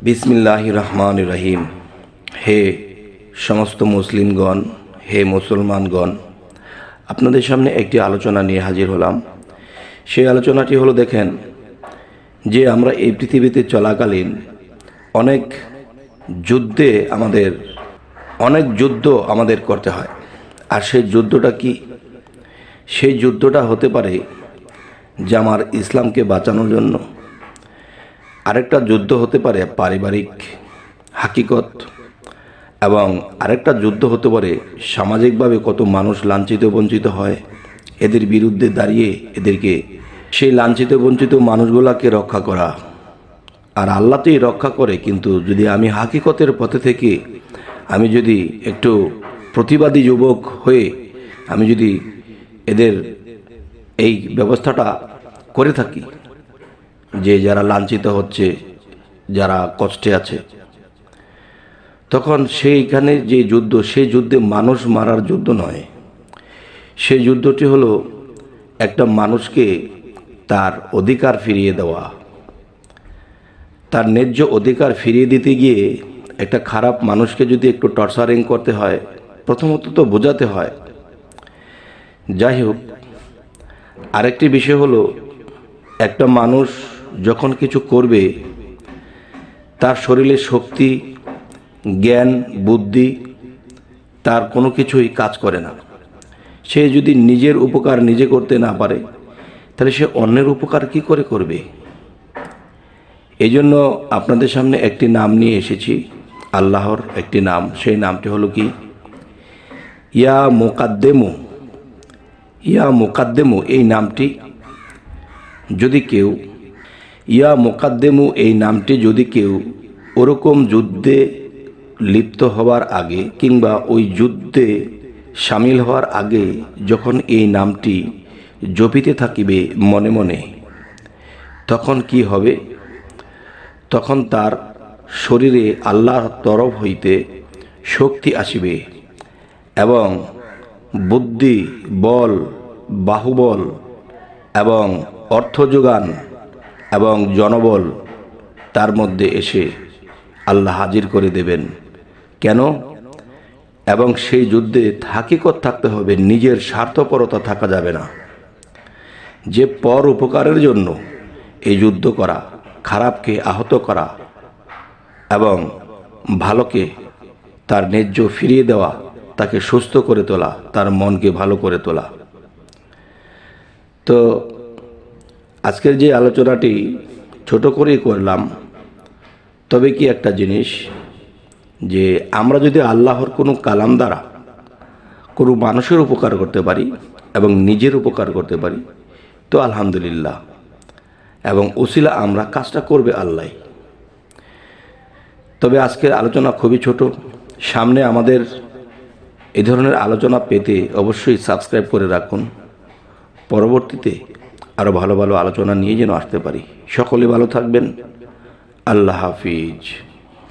বিসমিল্লাহ রহমান রহিম। হে সমস্ত মুসলিমগণ, হে মুসলমানগণ, আপনাদের সামনে একটি আলোচনা নিয়ে হাজির হলাম। সেই আলোচনাটি হলো, দেখেন, যে আমরা এই পৃথিবীতে চলাকালীন অনেক যুদ্ধে আমাদের, অনেক যুদ্ধ আমাদের করতে হয়। আর সেই যুদ্ধটা কি? সেই যুদ্ধটা হতে পারে যে আমার ইসলামকে বাঁচানোর জন্য আরেকটা যুদ্ধ হতে পারে পারিবারিক হাকিকত এবং আরেকটা যুদ্ধ হতে পারে সামাজিকভাবে কত মানুষ লাঞ্ছিত বঞ্চিত হয়, এদের বিরুদ্ধে দাঁড়িয়ে এদেরকে সেই লাঞ্ছিত বঞ্চিত মানুষগুলাকে রক্ষা করা। আর আল্লাতেই রক্ষা করে, কিন্তু যদি আমি হাকিকতের পথে থেকে আমি যদি একটু প্রতিবাদী যুবক হয়ে আমি যদি এদের এই ব্যবস্থাটা করে থাকি যে যারা লাঞ্ছিত হচ্ছে, যারা কষ্টে আছে। তখন সেইখানে যে যুদ্ধ সেই যুদ্ধে মানুষ মারার যুদ্ধ নয়। সেই যুদ্ধটি হলো একটা মানুষকে তার অধিকার ফিরিয়ে দেওয়া। তার ন্যায্য অধিকার ফিরিয়ে দিতে গিয়ে একটা খারাপ মানুষকে যদি একটু টর্চারিং করতে হয়, প্রথমত তো বোঝাতে হয়। যাই হোক, আরেকটি বিষয় হলো, একটা মানুষ যখন কিছু করবে, তার শরীরে শক্তি, জ্ঞান, বুদ্ধি, তার কোনো কিছুই কাজ করে না। সে যদি নিজের উপকার নিজে করতে না পারে, তাহলে সে অন্যের উপকার কি করে করবে? এই জন্য আপনাদের সামনে একটি নাম নিয়ে এসেছি, আল্লাহর একটি নাম। সেই নামটি হলো কি? ইয়া মোকাদ্দেমো। ইয়া মোকাদ্দেমো, এই নামটি যদি কেউ ইয়া মোকাদ্দেমু, এই নামটি যদি কেউ ওরকম যুদ্ধে লিপ্ত হওয়ার আগে কিংবা ওই যুদ্ধে সামিল হওয়ার আগে যখন এই নামটি জপিতে থাকিবে মনে মনে, তখন কি হবে? তখন তার শরীরে আল্লাহর তরফ হইতে শক্তি আসিবে এবং বুদ্ধি, বল, বাহুবল এবং অর্থ যোগান এবং জনবল তার মধ্যে এসে আল্লাহ হাজির করে দেবেন। কেন? এবং সেই যুদ্ধে হাকিকত থাকতে হবে, নিজের স্বার্থপরতা থাকা যাবে না। যে পর উপকারের জন্য এই যুদ্ধ করা, খারাপকে আহত করা এবং ভালোকে তার ন্যায্য ফিরিয়ে দেওয়া, তাকে সুস্থ করে তোলা, তার মনকে ভালো করে তোলা। তো আজকের যে আলোচনাটি ছোট করেই করলাম, তবে কি একটা জিনিস যে আমরা যদি আল্লাহর কোনো কালাম দ্বারা কোনো মানুষের উপকার করতে পারি এবং নিজের উপকার করতে পারি, তো আলহামদুলিল্লাহ। এবং উসিলা আমরা কাজটা করবে আল্লাহ তবে আজকের আলোচনা খুবই ছোট। সামনে আমাদের এ ধরনের আলোচনা পেতে অবশ্যই সাবস্ক্রাইব করে রাখুন। পরবর্তীতে আরও ভালো ভালো আলোচনা নিয়ে যেন আসতে পারি। সকলে ভালো থাকবেন। আল্লাহ হাফিজ।